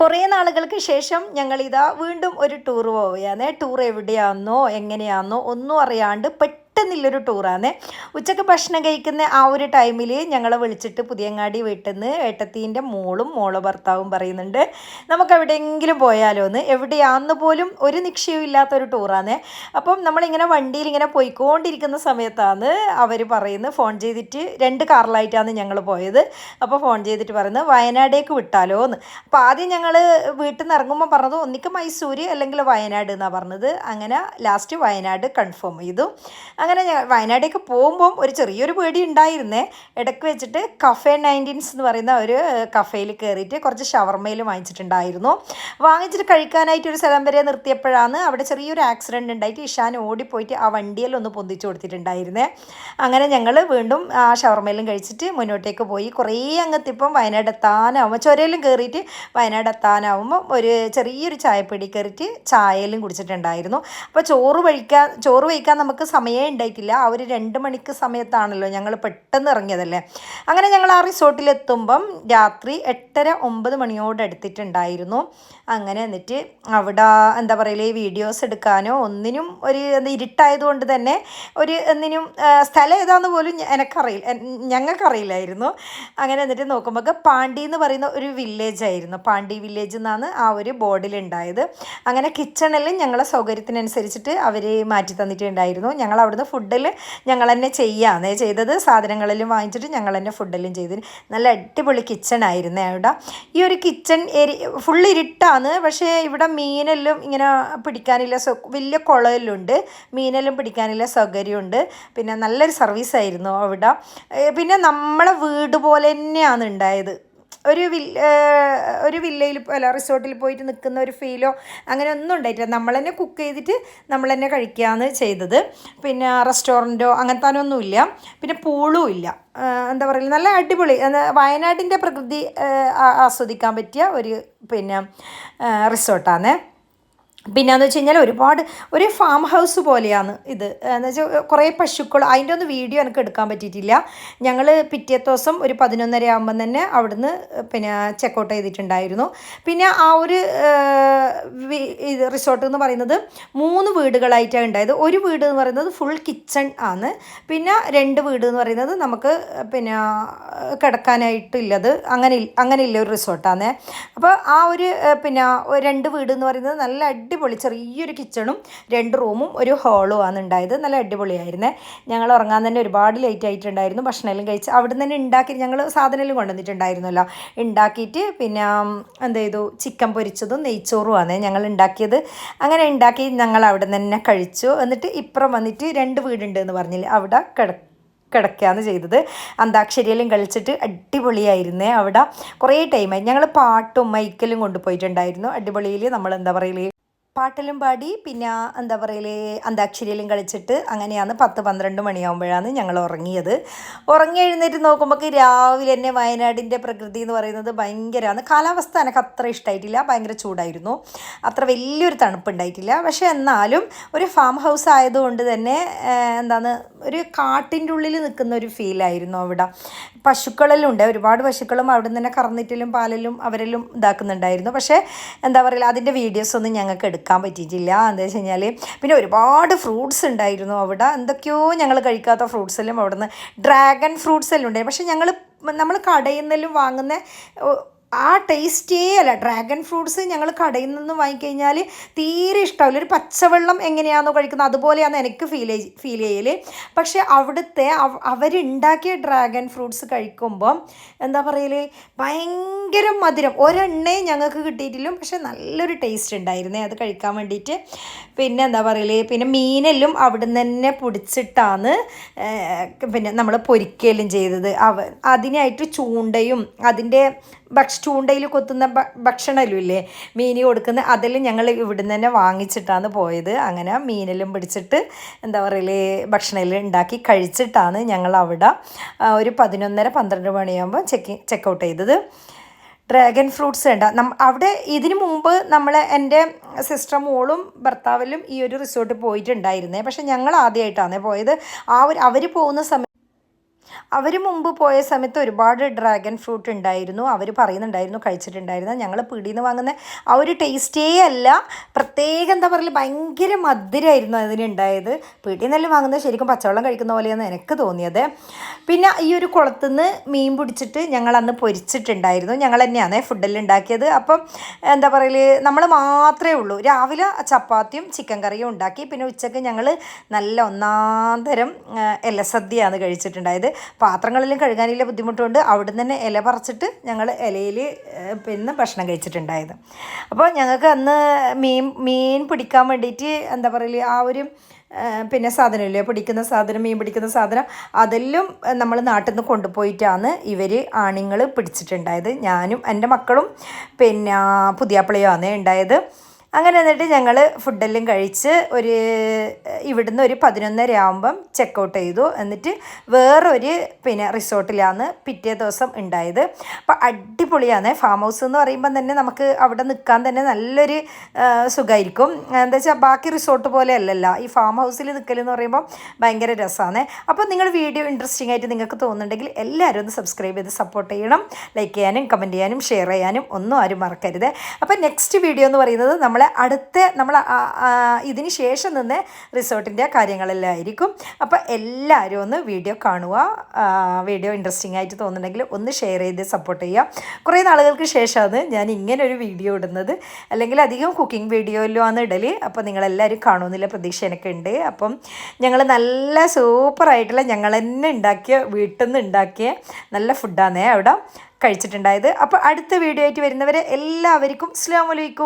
കുറേ നാളുകൾക്ക് ശേഷം ഞങ്ങളിതാ വീണ്ടും ഒരു ടൂർ പോവുകയാണ്. ടൂർ എവിടെയാണെന്നോ എങ്ങനെയാണെന്നോ ഒന്നും അറിയാണ്ട് പെട്ടെന്നുള്ളൊരു ടൂറാണ്. ഉച്ചയ്ക്ക് ഭക്ഷണം കഴിക്കുന്ന ആ ഒരു ടൈമിൽ ഞങ്ങളെ വിളിച്ചിട്ട് പുതിയങ്ങാടി വീട്ടിൽ നിന്ന് ഏട്ടത്തീന്റെ മോളും മോളോ ഭർത്താവും പറയുന്നുണ്ട് നമുക്ക് എവിടെയെങ്കിലും പോയാലോ എന്ന്. എവിടെയാണെന്ന് പോലും ഒരു നിക്ഷേപം ഇല്ലാത്തൊരു ടൂറാണ്. അപ്പം നമ്മളിങ്ങനെ വണ്ടിയിൽ ഇങ്ങനെ പോയിക്കൊണ്ടിരിക്കുന്ന സമയത്താണ് അവർ പറയുന്നത് ഫോൺ ചെയ്തിട്ട് രണ്ട് കാറിലായിട്ടാണ് ഞങ്ങൾ പോയത്. അപ്പോൾ ഫോൺ ചെയ്തിട്ട് പറയുന്നത് വയനാടേക്ക് വിട്ടാലോ എന്ന്. അപ്പോൾ ആദ്യം ഞങ്ങൾ വീട്ടിൽ നിന്ന് ഇറങ്ങുമ്പോൾ പറഞ്ഞത് ഒന്നിക്ക് മൈസൂര് അല്ലെങ്കിൽ വയനാട് എന്നാണ് പറഞ്ഞത്. അങ്ങനെ ലാസ്റ്റ് വയനാട് കൺഫേം ചെയ്തു. അങ്ങനെ വയനാട്ടേക്ക് പോകുമ്പം ഒരു ചെറിയൊരു പേടി ഉണ്ടായിരുന്നേ. ഇടയ്ക്ക് വെച്ചിട്ട് കഫേ നയന്റീൻസ് എന്ന് പറയുന്ന ഒരു കഫേയിൽ കയറിയിട്ട് കുറച്ച് ഷവർമയിൽ വാങ്ങിച്ചിട്ടുണ്ടായിരുന്നു. വാങ്ങിച്ചിട്ട് കഴിക്കാനായിട്ട് ഒരു സ്ഥലം വരെ നിർത്തിയപ്പോഴാണ് അവിടെ ചെറിയൊരു ആക്സിഡന്റ് ഉണ്ടായിട്ട് ഇഷാൻ ഓടിപ്പോയിട്ട് ആ വണ്ടിയിൽ ഒന്ന് പൊന്തിച്ചു കൊടുത്തിട്ടുണ്ടായിരുന്നേ. അങ്ങനെ ഞങ്ങൾ വീണ്ടും ആ ഷവർമയിലും കഴിച്ചിട്ട് മുന്നോട്ടേക്ക് പോയി. കുറേ അങ്ങത്തിപ്പം വയനാട് എത്താനാവുമ്പോൾ ചുരയിലും കയറിയിട്ട് വയനാട് എത്താനാവുമ്പോൾ ഒരു ചെറിയൊരു ചായപ്പൊടി കയറിയിട്ട് ചായയിലും കുടിച്ചിട്ടുണ്ടായിരുന്നു. അപ്പോൾ ചോറ് കഴിക്കാൻ ചോറ് കഴിക്കാൻ നമുക്ക് സമയമേ ഉണ്ടായിട്ടില്ല. ആ ഒരു രണ്ട് മണിക്ക് സമയത്താണല്ലോ ഞങ്ങൾ പെട്ടെന്ന് ഇറങ്ങിയതല്ലേ? അങ്ങനെ ഞങ്ങൾ ആ റിസോർട്ടിലെത്തുമ്പം രാത്രി എട്ടര ഒമ്പത് മണിയോട് അടുത്തിട്ടുണ്ടായിരുന്നു. അങ്ങനെ എന്നിട്ട് അവിടെ എന്താ പറയൽ വീഡിയോസ് എടുക്കാനോ ഒന്നിനും ഒരു ഇരുട്ടായതുകൊണ്ട് തന്നെ ഒരു എന്തിനും സ്ഥലം ഏതാന്ന് പോലും എനക്കറിയില്ല. ഞങ്ങൾക്കറിയില്ലായിരുന്നു. അങ്ങനെ എന്നിട്ട് നോക്കുമ്പോൾ പാണ്ടി എന്ന് പറയുന്ന ഒരു വില്ലേജ് ആയിരുന്നു. പാണ്ടി വില്ലേജ് എന്നാണ് ആ ഒരു ബോർഡിലുണ്ടായത്. അങ്ങനെ കിച്ചണിൽ ഞങ്ങളെ സൗകര്യത്തിനനുസരിച്ചിട്ട് അവർ മാറ്റി തന്നിട്ടുണ്ടായിരുന്നു. ഞങ്ങൾ അവിടുന്ന് ഫുഡിൽ ഞങ്ങൾ തന്നെ ചെയ്യാന്നേ ചെയ്തത്. സാധനങ്ങളെല്ലാം വാങ്ങിച്ചിട്ട് ഞങ്ങൾ തന്നെ ഫുഡെല്ലാം ചെയ്തു. നല്ല അടിപൊളി കിച്ചൺ ആയിരുന്നു അവിടെ. ഈ ഒരു കിച്ചൺ ഏരി ഫുൾ ഇരുട്ടാണ്. പക്ഷേ ഇവിടെ മീനെല്ലാം ഇങ്ങനെ പിടിക്കാനില്ല സൗ വലിയ കുളമെല്ലാം മീനെല്ലാം പിടിക്കാനില്ല സൗകര്യമുണ്ട്. പിന്നെ നല്ലൊരു സർവീസ് ആയിരുന്നു അവിടെ. പിന്നെ നമ്മളെ വീട് പോലെ തന്നെയാണ് ഉണ്ടായത്. ഒരു വില്ല ഒരു വില്ലയിൽ അല്ല റിസോർട്ടിൽ പോയിട്ട് നിൽക്കുന്ന ഒരു ഫീലോ അങ്ങനെ ഒന്നും ഉണ്ടായിട്ടില്ല. നമ്മൾ തന്നെ കുക്ക് ചെയ്തിട്ട് നമ്മൾ തന്നെ കഴിക്കുകയാണ് ചെയ്തത്. പിന്നെ റെസ്റ്റോറന്റോ അങ്ങനത്തെ ഒന്നുമില്ല പിന്നെ പൂളും ഇല്ല. എന്താ പറയുക നല്ല അടിപൊളി. വയനാടിന്റെ പ്രകൃതി ആസ്വദിക്കാൻ പറ്റിയ ഒരു പിന്നെ റിസോർട്ടാണ് പിന്നെയെന്ന് വെച്ച് കഴിഞ്ഞാൽ ഒരുപാട് ഒരു ഫാം ഹൗസ് പോലെയാണ് ഇത്. എന്ന് വെച്ചാൽ കുറേ പശുക്കൾ അതിന്റെ ഒന്നും വീഡിയോ എനിക്ക് എടുക്കാൻ പറ്റിയിട്ടില്ല. ഞങ്ങൾ പിറ്റേ ദിവസം ഒരു പതിനൊന്നര ആകുമ്പം തന്നെ അവിടുന്ന് പിന്നെ ചെക്കൗട്ട് ചെയ്തിട്ടുണ്ടായിരുന്നു. പിന്നെ ആ ഒരു ഇത് റിസോർട്ട് എന്ന് പറയുന്നത് മൂന്ന് വീടുകളായിട്ടാണ് ഉണ്ടായത്. ഒരു വീട് എന്ന് പറയുന്നത് ഫുൾ കിച്ചൺ ആണ്. പിന്നെ രണ്ട് വീട് എന്ന് പറയുന്നത് നമുക്ക് പിന്നെ കിടക്കാനായിട്ടുള്ളത് അങ്ങനെ അങ്ങനെ ഇല്ല ഒരു റിസോർട്ടാണ് അപ്പോൾ ആ ഒരു പിന്നെ രണ്ട് വീട് എന്ന് പറയുന്നത് നല്ല അടിപൊളി ചെറിയൊരു കിച്ചണും രണ്ട് റൂമും ഒരു ഹോളും ആണ് ഉണ്ടായത്. നല്ല അടിപൊളിയായിരുന്നേ. ഞങ്ങൾ ഉറങ്ങാൻ തന്നെ ഒരുപാട് ലേറ്റ് ആയിട്ടുണ്ടായിരുന്നു. ഭക്ഷണമെല്ലാം കഴിച്ച് അവിടെ നിന്ന് തന്നെ ഉണ്ടാക്കി ഞങ്ങൾ സാധനമെല്ലാം കൊണ്ടുവന്നിട്ടുണ്ടായിരുന്നല്ലോ. ഉണ്ടാക്കിയിട്ട് പിന്നെ എന്ത് ചെയ്തു? ചിക്കൻ പൊരിച്ചതും നെയ്ച്ചോറും ആണ് ഞങ്ങൾ ഉണ്ടാക്കിയത്. അങ്ങനെ ഉണ്ടാക്കി ഞങ്ങൾ അവിടെ തന്നെ കഴിച്ചു. എന്നിട്ട് ഇപ്പുറം വന്നിട്ട് രണ്ട് വീടുണ്ട് എന്ന് പറഞ്ഞില്ലേ അവിടെ കിട കിടക്കുകയാണ് ചെയ്തത്. അന്താക്ഷരിയിലും കളിച്ചിട്ട് അടിപൊളിയായിരുന്നേ അവിടെ. കുറേ ടൈമായി ഞങ്ങൾ പാട്ടും മൈക്കലും കൊണ്ടുപോയിട്ടുണ്ടായിരുന്നു. അടിപൊളിയിൽ നമ്മൾ എന്താ പറയൽ? പാട്ടെല്ലാം പാടി പിന്നെ എന്താ പറയൽ അന്താക്ഷരിയിലും കളിച്ചിട്ട് അങ്ങനെയാണ് പത്ത് പന്ത്രണ്ട് മണിയാകുമ്പോഴാണ് ഞങ്ങൾ ഉറങ്ങിയത്. ഉറങ്ങി എഴുന്നേറ്റ് നോക്കുമ്പോൾ രാവിലെ തന്നെ വയനാടിന്റെ പ്രകൃതി എന്ന് പറയുന്നത് ഭയങ്കരമാണ്. കാലാവസ്ഥ എനിക്ക് അത്ര ഇഷ്ടമായിട്ടില്ല ഭയങ്കര ചൂടായിരുന്നു. അത്ര വലിയൊരു തണുപ്പുണ്ടായിട്ടില്ല. പക്ഷേ എന്നാലും ഒരു ഫാം ഹൗസ് ആയതുകൊണ്ട് തന്നെ എന്താണ് ഒരു കാട്ടിന്റെ ഉള്ളിൽ നിൽക്കുന്ന ഒരു ഫീലായിരുന്നു അവിടെ. പശുക്കളെല്ലാം ഉണ്ട്. ഒരുപാട് പശുക്കളും അവിടെ നിന്ന് തന്നെ കറന്നിട്ടിലും പാലിലും അവരെല്ലാം ഇതാക്കുന്നുണ്ടായിരുന്നു. പക്ഷേ എന്താ പറയുക അതിന്റെ വീഡിയോസ് ഒന്നും ഞങ്ങൾക്ക് എടുക്കാൻ പറ്റിയിട്ടില്ല. എന്താ വെച്ച് കഴിഞ്ഞാൽ പിന്നെ ഒരുപാട് ഫ്രൂട്ട്സ് ഉണ്ടായിരുന്നു അവിടെ. എന്തൊക്കെയോ ഞങ്ങൾ കഴിക്കാത്ത ഫ്രൂട്ട്സ് എല്ലാം അവിടെ നിന്ന് ഡ്രാഗൺ ഫ്രൂട്ട്സ് എല്ലാം ഉണ്ടായിരുന്നു. പക്ഷേ ഞങ്ങൾ നമ്മൾ കടയിൽ നിന്നെല്ലാം വാങ്ങുന്ന ആ ടേസ്റ്റേ അല്ല ഡ്രാഗൺ ഫ്രൂട്ട്സ് ഞങ്ങൾ കടയിൽ നിന്ന് വാങ്ങിക്കഴിഞ്ഞാൽ തീരെ ഇഷ്ടമാവില്ല. ഒരു പച്ചവെള്ളം എങ്ങനെയാണോ കഴിക്കുന്നത് അതുപോലെയാണ് എനിക്ക് ഫീൽ ഫീൽ ചെയ്യൽ. പക്ഷേ അവിടുത്തെ അവ- അവരുണ്ടാക്കിയ ഡ്രാഗൺ ഫ്രൂട്ട്സ് കഴിക്കുമ്പം എന്താ പറയൽ? ഭയങ്കര മധുരം. ഒരെണ്ണേ ഞങ്ങൾക്ക് കിട്ടിയിട്ടില്ല പക്ഷേ നല്ലൊരു ടേസ്റ്റ് ഉണ്ടായിരുന്നേ അത് കഴിക്കാൻ വേണ്ടിയിട്ട്. പിന്നെ എന്താ പറയൽ? പിന്നെ മീനെല്ലാം അവിടുന്ന് തന്നെ പൊടിച്ചിട്ടാണ് പിന്നെ നമ്മൾ പൊരിക്കലും ചെയ്തത്. അവ അതിനായിട്ട് ചൂണ്ടയും അതിന്റെ ഭക്ഷ ചൂണ്ടയിൽ കൊത്തുന്ന ഭക്ഷണമെല്ലാം മീന് കൊടുക്കുന്ന അതെല്ലാം ഞങ്ങൾ ഇവിടുന്ന് തന്നെ വാങ്ങിച്ചിട്ടാണ് പോയത്. അങ്ങനെ മീനെല്ലാം പിടിച്ചിട്ട് എന്താ പറയൽ ഭക്ഷണമെല്ലാം ഉണ്ടാക്കി കഴിച്ചിട്ടാണ് ഞങ്ങൾ അവിടെ ഒരു പതിനൊന്നര പന്ത്രണ്ട് മണിയാകുമ്പോൾ ചെക്ക് ചെക്കൗട്ട് ചെയ്തത്. ഡ്രാഗൺ ഫ്രൂട്ട്സ് ഉണ്ട്. നം അവിടെ ഇതിനു മുമ്പ് നമ്മൾ എന്റെ സിസ്റ്റർ മോളും ഭർത്താവിലും ഈ ഒരു റിസോർട്ടിൽ പോയിട്ടുണ്ടായിരുന്നേ. പക്ഷെ ഞങ്ങൾ ആദ്യമായിട്ടാണ് പോയത്. ആ ഒരു അവർ പോകുന്ന സമയം അവർ മുമ്പ് പോയ സമയത്ത് ഒരുപാട് ഡ്രാഗൺ ഫ്രൂട്ട് ഉണ്ടായിരുന്നു. അവർ പറയുന്നുണ്ടായിരുന്നു കഴിച്ചിട്ടുണ്ടായിരുന്നു. ഞങ്ങൾ പിടിയിൽ നിന്ന് വാങ്ങുന്ന ആ ഒരു ടേസ്റ്റേ അല്ല. പ്രത്യേകം എന്താ പറയുക ഭയങ്കര മധുരമായിരുന്നു അതിനുണ്ടായത് പിടിയിൽ നിന്നെല്ലാം വാങ്ങുന്നത്? ശരിക്കും പച്ചവെള്ളം കഴിക്കുന്ന പോലെയാണ് എനിക്ക് തോന്നിയത്. പിന്നെ ഈ ഒരു കുളത്തുനിന്ന് മീൻ പിടിച്ചിട്ട് ഞങ്ങൾ അന്ന് പൊരിച്ചിട്ടുണ്ടായിരുന്നു. ഞങ്ങൾ തന്നെയാണ് ഫുഡെല്ലാം ഉണ്ടാക്കിയത് അപ്പം എന്താ പറയുക നമ്മൾ മാത്രമേ ഉള്ളൂ. രാവിലെ ചപ്പാത്തിയും ചിക്കൻ കറിയും ഉണ്ടാക്കി. പിന്നെ ഉച്ചയ്ക്ക് ഞങ്ങൾ നല്ല ഒന്നാം തരം ഇലസദ്യയാണ് കഴിച്ചിട്ടുണ്ടായത്. പാത്രങ്ങളിലും കഴുകാനില്ല ബുദ്ധിമുട്ടുണ്ട്. അവിടെ തന്നെ ഇല പറിച്ചിട്ട് ഞങ്ങൾ ഇലയിൽ പിന്നെ ഭക്ഷണം കഴിച്ചിട്ടുണ്ടായത്. അപ്പോൾ ഞങ്ങൾക്ക് അന്ന് മീൻ മീൻ പിടിക്കാൻ വേണ്ടിയിട്ട് എന്താ പറയുക ആ ഒരു പിന്നെ സാധനമില്ലേ പിടിക്കുന്ന സാധനം മീൻ പിടിക്കുന്ന സാധനം അതെല്ലാം നമ്മൾ നാട്ടിൽ നിന്ന് കൊണ്ടുപോയിട്ടാണ് ഇവർ ആണുങ്ങൾ പിടിച്ചിട്ടുണ്ടായത്. ഞാനും എന്റെ മക്കളും പിന്നെ പുതിയാപ്പിളയുമാണ് ഉണ്ടായത്. അങ്ങനെ എന്നിട്ട് ഞങ്ങൾ ഫുഡെല്ലാം കഴിച്ച് ഒരു ഇവിടുന്ന് ഒരു പതിനൊന്നര ആകുമ്പം ചെക്കൗട്ട് ചെയ്തു. എന്നിട്ട് വേറൊരു പിന്നെ റിസോർട്ടിലാണ് പിറ്റേ ദിവസം ഉണ്ടായത്. അപ്പോൾ അടിപൊളിയാണ്. ഫാം ഹൗസ് എന്ന് പറയുമ്പം തന്നെ നമുക്ക് അവിടെ നിൽക്കാൻ തന്നെ നല്ലൊരു സുഖമായിരിക്കും എന്താ വെച്ചാൽ ബാക്കി റിസോർട്ട് പോലെ അല്ലല്ല. ഈ ഫാം ഹൗസിൽ നിൽക്കലെന്ന് പറയുമ്പോൾ ഭയങ്കര രസമാണ് അപ്പോൾ നിങ്ങൾ വീഡിയോ ഇൻട്രസ്റ്റിംഗ് ആയിട്ട് നിങ്ങൾക്ക് തോന്നുന്നുണ്ടെങ്കിൽ എല്ലാവരും ഒന്ന് സബ്സ്ക്രൈബ് ചെയ്ത് സപ്പോർട്ട് ചെയ്യണം. ലൈക്ക് ചെയ്യാനും കമന്റ് ചെയ്യാനും ഷെയർ ചെയ്യാനും ഒന്നും ആരും മറക്കരുത്. അപ്പോൾ നെക്സ്റ്റ് വീഡിയോ എന്ന് പറയുന്നത് നമ്മളെ അടുത്ത നമ്മൾ ഇതിന് ശേഷം നിന്ന് റിസോർട്ടിന്റെ കാര്യങ്ങളെല്ലാം ആയിരിക്കും അപ്പോൾ എല്ലാവരും ഒന്ന് വീഡിയോ കാണുക. വീഡിയോ ഇൻട്രസ്റ്റിംഗ് ആയിട്ട് തോന്നുന്നുണ്ടെങ്കിൽ ഒന്ന് ഷെയർ ചെയ്ത് സപ്പോർട്ട് ചെയ്യുക. കുറേ നാളുകൾക്ക് ശേഷമാണ് ഞാൻ ഇങ്ങനെ ഒരു വീഡിയോ ഇടുന്നത്. അല്ലെങ്കിൽ അധികം കുക്കിംഗ് വീഡിയോയിലും ആണ് ഇടൽ അപ്പോൾ നിങ്ങളെല്ലാവരും കാണുമെന്നില്ല പ്രതീക്ഷ എനിക്കുണ്ട്. അപ്പം ഞങ്ങൾ നല്ല സൂപ്പറായിട്ടുള്ള ഞങ്ങൾ തന്നെ ഉണ്ടാക്കിയ വീട്ടിൽ നിന്ന് ഉണ്ടാക്കിയ നല്ല ഫുഡാണേ അവിടെ കഴിച്ചിട്ടുണ്ടായത്. അപ്പോൾ അടുത്ത വീഡിയോ ആയിട്ട് വരുന്നവരെ എല്ലാവർക്കും അസ്സാം വലൈക്കും